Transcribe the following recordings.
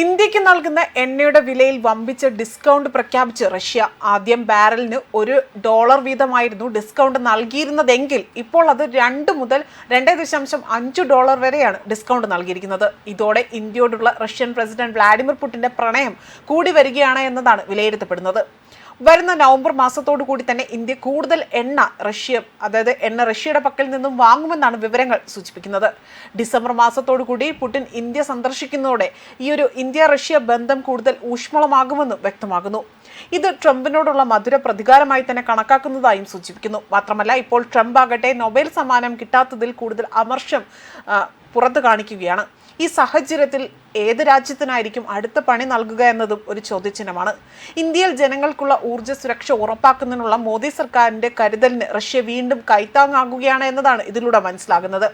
ഇന്ത്യയ്ക്ക് നൽകുന്ന എണ്ണയുടെ വിലയിൽ വമ്പിച്ച ഡിസ്കൗണ്ട് പ്രഖ്യാപിച്ച് റഷ്യ ആദ്യം ബാരലിന് ഒരു ഡോളർ വീതമായിരുന്നു ഡിസ്കൗണ്ട് നൽകിയിരുന്നതെങ്കിൽ ഇപ്പോൾ അത് രണ്ട് മുതൽ രണ്ട് ദശാംശം അഞ്ച് ഡോളർ വരെയാണ് ഡിസ്കൗണ്ട് നൽകിയിരിക്കുന്നത്. ഇതോടെ ഇന്ത്യയോടുള്ള റഷ്യൻ പ്രസിഡന്റ് വ്ളാഡിമിർ പുടിന്റെ പ്രണയം കൂടി വരികയാണ് എന്നതാണ് വിലയിരുത്തപ്പെടുന്നത്. വരുന്ന നവംബർ മാസത്തോടു കൂടി തന്നെ ഇന്ത്യ കൂടുതൽ എണ്ണ റഷ്യ അതായത് എണ്ണ റഷ്യയുടെ പക്കൽ നിന്നും വാങ്ങുമെന്നാണ് വിവരങ്ങൾ സൂചിപ്പിക്കുന്നത്. ഡിസംബർ മാസത്തോടു കൂടി പുടിൻ ഇന്ത്യ സന്ദർശിക്കുന്നതോടെ ഈ ഒരു ഇന്ത്യ റഷ്യ ബന്ധം കൂടുതൽ ഊഷ്മളമാകുമെന്നും വ്യക്തമാകുന്നു. ഇത് ട്രംപിനോടുള്ള മധുര പ്രതികാരമായി തന്നെ കണക്കാക്കുന്നതായും സൂചിപ്പിക്കുന്നു. മാത്രമല്ല ഇപ്പോൾ ട്രംപ് ആകട്ടെ നൊബേൽ സമ്മാനം കിട്ടാത്തതിൽ കൂടുതൽ അമർഷം പുറത്തു കാണിക്കുകയാണ്. ഈ സാഹചര്യത്തിൽ ഏത് രാജ്യത്തിനായിരിക്കും അടുത്ത പണി നൽകുക എന്നതും ഒരു ചോദ്യചിഹ്നമാണ്. ഇന്ത്യയിൽ ജനങ്ങൾക്കുള്ള ഊർജ സുരക്ഷ ഉറപ്പാക്കുന്നതിനുള്ള മോദി സർക്കാരിന്റെ കരുതലിന് റഷ്യ വീണ്ടും കൈത്താങ്ങാകുകയാണ് എന്നതാണ് ഇതിലൂടെ മനസ്സിലാകുന്നത്.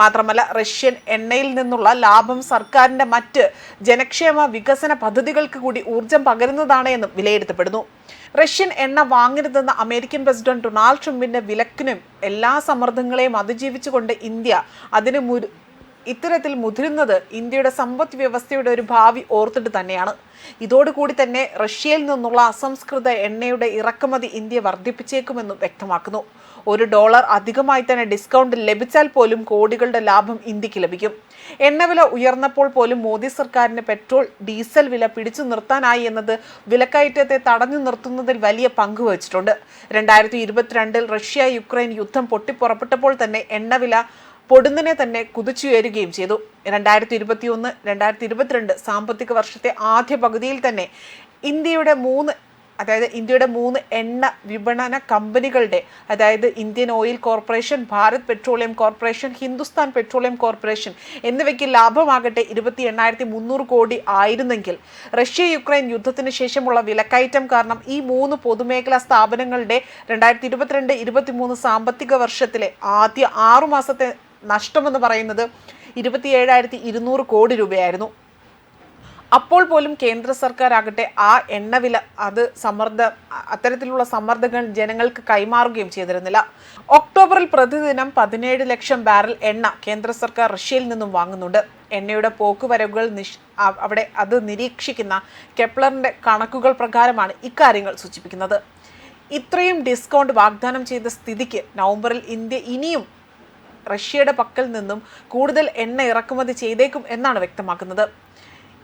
മാത്രമല്ല റഷ്യൻ എണ്ണയിൽ നിന്നുള്ള ലാഭം സർക്കാരിന്റെ മറ്റ് ജനക്ഷേമ വികസന പദ്ധതികൾക്ക് കൂടി ഊർജം പകരുന്നതാണ് എന്നും വിലയിരുത്തപ്പെടുന്നു. റഷ്യൻ എണ്ണ വാങ്ങരുതെന്ന അമേരിക്കൻ പ്രസിഡന്റ് ഡൊണാൾഡ് ട്രംപിന്റെ വിലക്കിനും എല്ലാ സമ്മർദ്ദങ്ങളെയും അതിജീവിച്ചുകൊണ്ട് ഇന്ത്യ അതിന് ഇത്തരത്തിൽ മുതിരുന്നത് ഇന്ത്യയുടെ സമ്പദ് വ്യവസ്ഥയുടെ ഒരു ഭാവി ഓർത്തിട്ട് തന്നെയാണ്. ഇതോടുകൂടി തന്നെ റഷ്യയിൽ നിന്നുള്ള അസംസ്കൃത എണ്ണയുടെ ഇറക്കുമതി ഇന്ത്യ വർദ്ധിപ്പിച്ചേക്കുമെന്നും വ്യക്തമാക്കുന്നു. ഒരു ഡോളർ അധികമായി തന്നെ ഡിസ്കൗണ്ട് ലഭിച്ചാൽ പോലും കോടികളുടെ ലാഭം ഇന്ത്യയ്ക്ക് ലഭിക്കും. എണ്ണവില ഉയർന്നപ്പോൾ പോലും മോദി സർക്കാരിന് പെട്രോൾ ഡീസൽ വില പിടിച്ചു നിർത്താനായി എന്നത് വിലക്കയറ്റത്തെ തടഞ്ഞു നിർത്തുന്നതിൽ വലിയ പങ്ക് വഹിച്ചിട്ടുണ്ട്. രണ്ടായിരത്തി ഇരുപത്തിരണ്ടിൽ റഷ്യ യുക്രൈൻ യുദ്ധം പൊട്ടിപ്പുറപ്പെട്ടപ്പോൾ തന്നെ എണ്ണവില പൊടുന്നനെ തന്നെ കുതിച്ചുയരുകയും ചെയ്തു. രണ്ടായിരത്തി ഇരുപത്തി ഒന്ന് രണ്ടായിരത്തി ഇരുപത്തിരണ്ട് സാമ്പത്തിക വർഷത്തെ ആദ്യ പകുതിയിൽ തന്നെ ഇന്ത്യയുടെ മൂന്ന് അതായത് ഇന്ത്യയുടെ മൂന്ന് എണ്ണ വിപണന കമ്പനികളുടെ അതായത് Indian Oil Corporation Bharat Petroleum Corporation Hindustan Petroleum Corporation എന്നിവയ്ക്ക് ലാഭമാകട്ടെ ഇരുപത്തി എണ്ണായിരത്തി മുന്നൂറ് കോടി ആയിരുന്നെങ്കിൽ റഷ്യ യുക്രൈൻ യുദ്ധത്തിന് ശേഷമുള്ള വിലക്കയറ്റം കാരണം ഈ മൂന്ന് പൊതുമേഖലാ സ്ഥാപനങ്ങളുടെ രണ്ടായിരത്തി ഇരുപത്തിരണ്ട് ഇരുപത്തിമൂന്ന് സാമ്പത്തിക വർഷത്തിലെ ആദ്യ ആറു മാസത്തെ നഷ്ടമെന്ന് പറയുന്നത് ഇരുപത്തിയേഴായിരത്തി ഇരുന്നൂറ് കോടി രൂപയായിരുന്നു. അപ്പോൾ പോലും കേന്ദ്ര സർക്കാർ ആകട്ടെ ആ എണ്ണവില അത് സമ്മർദ്ദ അത്തരത്തിലുള്ള സമ്മർദ്ദങ്ങൾ ജനങ്ങൾക്ക് കൈമാറുകയും ചെയ്തിരുന്നില്ല. ഒക്ടോബറിൽ പ്രതിദിനം പതിനേഴ് ലക്ഷം ബാരൽ എണ്ണ കേന്ദ്ര സർക്കാർ റഷ്യയിൽ നിന്നും വാങ്ങുന്നുണ്ട്. എണ്ണയുടെ പോക്കുവരവുകൾ നിഷ് അവിടെ അത് നിരീക്ഷിക്കുന്ന കെപ്ലറിന്റെ കണക്കുകൾ പ്രകാരമാണ് ഇക്കാര്യങ്ങൾ സൂചിപ്പിക്കുന്നത്. ഇത്രയും ഡിസ്കൗണ്ട് വാഗ്ദാനം ചെയ്ത സ്ഥിതിക്ക് നവംബറിൽ ഇന്ത്യ ഇനിയും റഷ്യയുടെ പക്കൽ നിന്നും കൂടുതൽ എണ്ണ ഇറക്കുമതി ചെയ്തേക്കും എന്നാണ് വ്യക്തമാക്കുന്നത്.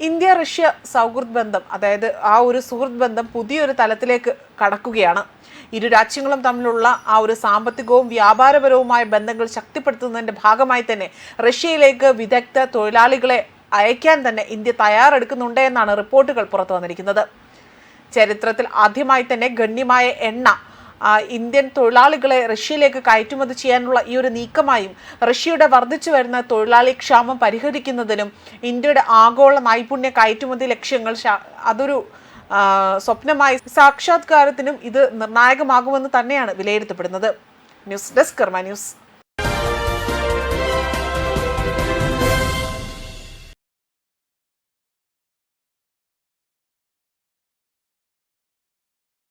ഇന്ത്യ റഷ്യ സൗഹൃദ് ബന്ധം അതായത് ആ ഒരു സുഹൃത്ത് ബന്ധം പുതിയൊരു തലത്തിലേക്ക് കടക്കുകയാണ്. ഇരു രാജ്യങ്ങളും തമ്മിലുള്ള ആ ഒരു സാമ്പത്തികവും വ്യാപാരപരവുമായ ബന്ധങ്ങൾ ശക്തിപ്പെടുത്തുന്നതിന്റെ ഭാഗമായി തന്നെ റഷ്യയിലേക്ക് വിദഗ്ധ തൊഴിലാളികളെ അയക്കാൻ തന്നെ ഇന്ത്യ തയ്യാറെടുക്കുന്നുണ്ട് എന്നാണ് റിപ്പോർട്ടുകൾ പുറത്തു വന്നിരിക്കുന്നത്. ചരിത്രത്തിൽ ആദ്യമായി തന്നെ ഗണ്യമായ എണ്ണ ഇന്ത്യൻ തൊഴിലാളികളെ റഷ്യയിലേക്ക് കയറ്റുമതി ചെയ്യാനുള്ള ഈ ഒരു നീക്കമായും റഷ്യയുടെ വർദ്ധിച്ചു വരുന്ന തൊഴിലാളി ക്ഷാമം പരിഹരിക്കുന്നതിനും ഇന്ത്യയുടെ ആഗോള നൈപുണ്യ കയറ്റുമതി ലക്ഷ്യങ്ങൾ അതൊരു സ്വപ്നമായി സാക്ഷാത്കാരത്തിനും ഇത് നിർണായകമാകുമെന്ന് തന്നെയാണ് വിലയിരുത്തപ്പെടുന്നത്. News desk Karma news.